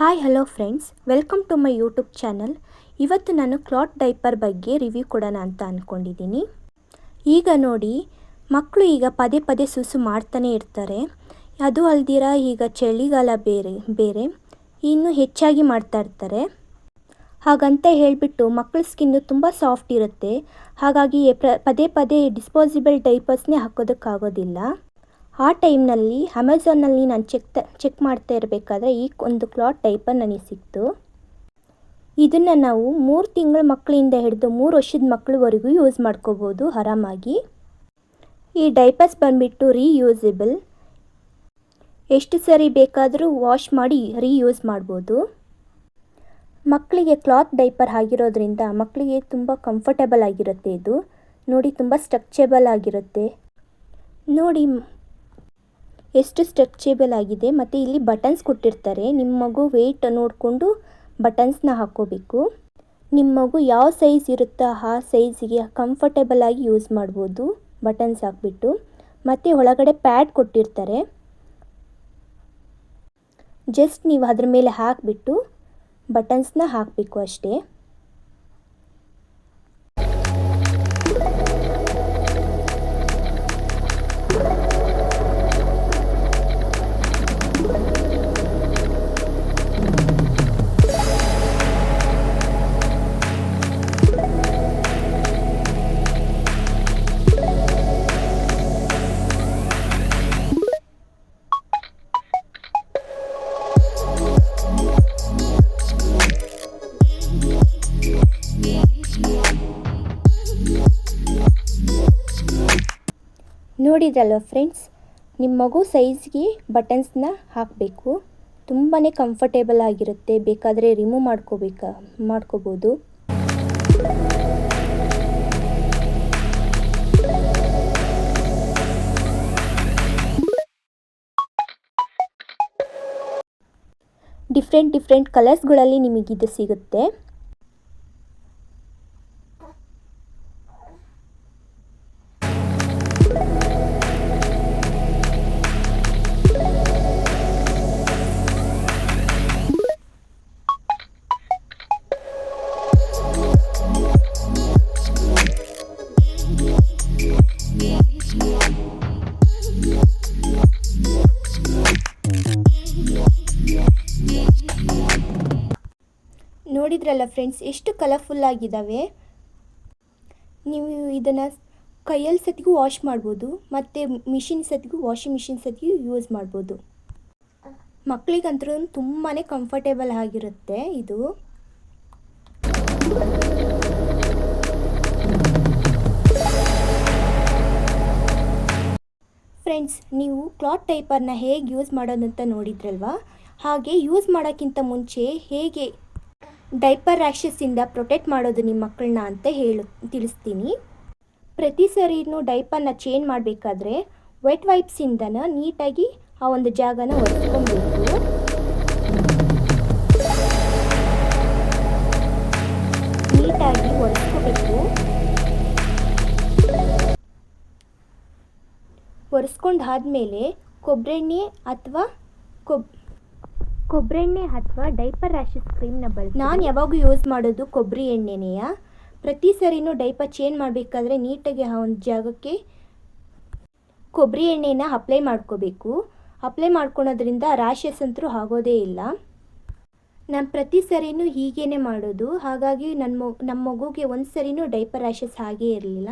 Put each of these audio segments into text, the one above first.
Hi hello friends welcome to my YouTube channel ಇವತ್ತು ನಾನು cloth diaper ಬಗ್ಗೆ review ಕೊಡೋಣ ಅಂತ ಅಂದ್ಕೊಂಡಿದ್ದೀನಿ ಈಗ ನೋಡಿ ಮಕ್ಕಳು ಈಗ ಪದೇ ಪದೇ ಸುಸು ಮಾಡ್ತಾನೆ ಇರ್ತಾರೆ. ಅದು ಅಲ್ದಿರ ಈಗ ಚಳಿಗಾಲ ಬೇರೆ ಬೇರೆ, ಇನ್ನೂ ಹೆಚ್ಚಾಗಿ ಮಾಡ್ತಾ ಇರ್ತಾರೆ. ಹಾಗಂತ ಹೇಳಿಬಿಟ್ಟು ಮಕ್ಕಳ ಸ್ಕಿನ್ನು ತುಂಬ ಸಾಫ್ಟ್ ಇರುತ್ತೆ. ಹಾಗಾಗಿ ಪ್ರ ಪದೇ ಪದೇ ಡಿಸ್ಪೋಸಿಬಲ್ ಡೈಪರ್ಸ್ನೇ ಹಾಕೋದಕ್ಕಾಗೋದಿಲ್ಲ. ಆ ಟೈಮ್ನಲ್ಲಿ ಅಮೆಝಾನಲ್ಲಿ ನಾನು ಚೆಕ್ ಚೆಕ್ ಮಾಡ್ತಾ ಇರಬೇಕಾದ್ರೆ ಈ ಒಂದು ಕ್ಲಾತ್ ಡೈಪರ್ ನನಗೆ ಸಿಕ್ತು. ಇದನ್ನು ನಾವು ಮೂರು ತಿಂಗಳ ಮಕ್ಕಳಿಂದ ಹಿಡಿದು ಮೂರು ವರ್ಷದ ಮಕ್ಕಳವರೆಗೂ ಯೂಸ್ ಮಾಡ್ಕೋಬೋದು ಆರಾಮಾಗಿ. ಈ ಡೈಪರ್ಸ್ ಬಂದುಬಿಟ್ಟು ರೀಯೂಸಬಲ್. ಎಷ್ಟು ಸರಿ ಬೇಕಾದರೂ ವಾಶ್ ಮಾಡಿ ರೀಯೂಸ್ ಮಾಡ್ಬೋದು. ಮಕ್ಕಳಿಗೆ ಕ್ಲಾತ್ ಡೈಪರ್ ಆಗಿರೋದ್ರಿಂದ ಮಕ್ಕಳಿಗೆ ತುಂಬ ಕಂಫರ್ಟೇಬಲ್ ಆಗಿರುತ್ತೆ ಇದು. ನೋಡಿ, ತುಂಬ ಸ್ಟ್ರಕ್ಚೇಬಲ್ ಆಗಿರುತ್ತೆ. ನೋಡಿ ಎಷ್ಟು ಸ್ಟ್ರೆಚೇಬಲ್ ಆಗಿದೆ ಮತ್ತು ಇಲ್ಲಿ ಬಟನ್ಸ್ ಕೊಟ್ಟಿರ್ತಾರೆ. ನಿಮ್ಮ ಮಗು ವೆಯ್ಟ್ ನೋಡಿಕೊಂಡು ಬಟನ್ಸ್ನ ಹಾಕ್ಕೋಬೇಕು. ನಿಮ್ಮ ಮಗು ಯಾವ ಸೈಜ್ ಇರುತ್ತೋ ಆ ಸೈಜಿಗೆ ಕಂಫರ್ಟೇಬಲ್ ಆಗಿ ಯೂಸ್ ಮಾಡ್ಬೋದು. ಬಟನ್ಸ್ ಹಾಕ್ಬಿಟ್ಟು. ಮತ್ತು ಒಳಗಡೆ ಪ್ಯಾಡ್ ಕೊಟ್ಟಿರ್ತಾರೆ. ಜಸ್ಟ್ ನೀವು ಅದ್ರ ಮೇಲೆ ಹಾಕಿಬಿಟ್ಟು ಬಟನ್ಸ್ನ ಹಾಕಬೇಕು ಅಷ್ಟೇ. ನೋಡಿದ್ರಲ್ವ ಫ್ರೆಂಡ್ಸ್ ನಿಮ್ಮ ಮಗು ಸೈಜ್ಗೆ ಬಟನ್ಸ್ನ ಹಾಕಬೇಕು. ತುಂಬಾ ಕಂಫರ್ಟೇಬಲ್ ಆಗಿರುತ್ತೆ. ಬೇಕಾದರೆ ರಿಮೂವ್ ಮಾಡ್ಕೋಬೇಕಾ, ಮಾಡ್ಕೋಬೋದು. ಡಿಫ್ರೆಂಟ್ ಡಿಫ್ರೆಂಟ್ ಕಲರ್ಸ್ಗಳಲ್ಲಿ ನಿಮಗಿದು ಸಿಗುತ್ತೆ. ನೋಡಿದ್ರಲ್ಲ ಫ್ರೆಂಡ್ಸ್ ಎಷ್ಟು ಕಲರ್ಫುಲ್ ಆಗಿದ್ದಾವೆ ನೀವು ಇದನ್ನು ಕೈಯಲ್ಲಿ ಸತಿಗೂ ವಾಶ್ ಮಾಡ್ಬೋದು, ಮತ್ತು ಮಿಷಿನ್ ಸತಿಗೂ ವಾಷಿಂಗ್ ಮಿಷಿನ್ ಸತಿಗೂ ಯೂಸ್ ಮಾಡ್ಬೋದು. ಮಕ್ಕಳಿಗಂತೂ ತುಂಬಾ ಕಂಫರ್ಟೇಬಲ್ ಆಗಿರುತ್ತೆ ಇದು. ಫ್ರೆಂಡ್ಸ್ ನೀವು ಕ್ಲಾತ್ ಟೈಪರ್ನ ಹೇಗೆ ಯೂಸ್ ಮಾಡೋದಂತ ನೋಡಿದ್ರಲ್ವಾ? ಹಾಗೆ ಯೂಸ್ ಮಾಡೋಕ್ಕಿಂತ ಮುಂಚೆ ಹೇಗೆ ಡೈಪರ್ ರ್ಯಾಷಸ್ಸಿಂದ ಪ್ರೊಟೆಕ್ಟ್ ಮಾಡೋದು ನಿಮ್ಮ ಮಕ್ಕಳನ್ನ ಅಂತ ಹೇಳು, ತಿಳಿಸ್ತೀನಿ. ಪ್ರತಿ ಸರಿನೂ ಡೈಪರ್ನ ಚೇಂಜ್ ಮಾಡಬೇಕಾದ್ರೆ ವೆಟ್ ವೈಪ್ಸಿಂದನ ನೀಟಾಗಿ ಆ ಒಂದು ಜಾಗನ ಒರೆಸ್ಕೊಬೇಕು. ನೀಟಾಗಿ ಒರೆಸ್ಕೋಬೇಕು. ಒರೆಸ್ಕೊಂಡಾದ್ಮೇಲೆ ಕೊಬ್ಬರೆಣ್ಣೆ ಅಥವಾ ಕೊಬ್ ಕೊಬ್ಬರೆಣ್ಣೆ ಅಥವಾ ಡೈಪರ್ ರ್ಯಾಷಸ್ ಕ್ರೀಮ್ನ ಬಳಸಿ. ನಾನು ಯಾವಾಗೂ ಯೂಸ್ ಮಾಡೋದು ಕೊಬ್ಬರಿ ಎಣ್ಣೆನೆಯ? ಪ್ರತಿ ಸರಿನೂ ಡೈಪರ್ ಚೇಂಜ್ ಮಾಡಬೇಕಾದ್ರೆ ನೀಟಾಗಿ ಆ ಒಂದು ಜಾಗಕ್ಕೆ ಕೊಬ್ಬರಿ ಎಣ್ಣೆನ ಅಪ್ಲೈ ಮಾಡ್ಕೋಬೇಕು. ಅಪ್ಲೈ ಮಾಡ್ಕೊಳೋದ್ರಿಂದ ರ್ಯಾಷಸ್ ಅಂತೂ ಆಗೋದೇ ಇಲ್ಲ. ನಾನು ಪ್ರತಿ ಸರಿನೂ ಹೀಗೇ ಮಾಡೋದು. ಹಾಗಾಗಿ ನನ್ನ ಮಗು ನಮ್ಮ ಮಗುಗೆ ಒಂದು ಸರಿನೂ ಡೈಪರ್ ರ್ಯಾಷಸ್ ಹಾಗೇ ಇರಲಿಲ್ಲ.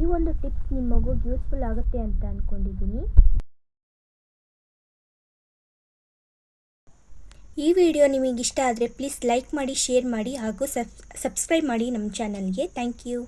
ಈ ಒಂದು ಟಿಪ್ಸ್ ನಿಮ್ಮ ಮಗುಗೆ ಯೂಸ್ಫುಲ್ ಆಗುತ್ತೆ ಅಂತ ಅಂದ್ಕೊಂಡಿದ್ದೀನಿ ಈ ವಿಡಿಯೋ ನಿಮಗಿಷ್ಟ ಆದರೆ ಪ್ಲೀಸ್ ಲೈಕ್ ಮಾಡಿ ಶೇರ್ ಮಾಡಿ ಹಾಗೂ ಸಬ್ ಸಬ್ಸ್ಕ್ರೈಬ್ ಮಾಡಿ ನಮ್ಮ ಚಾನಲ್ಗೆ ಥ್ಯಾಂಕ್ ಯು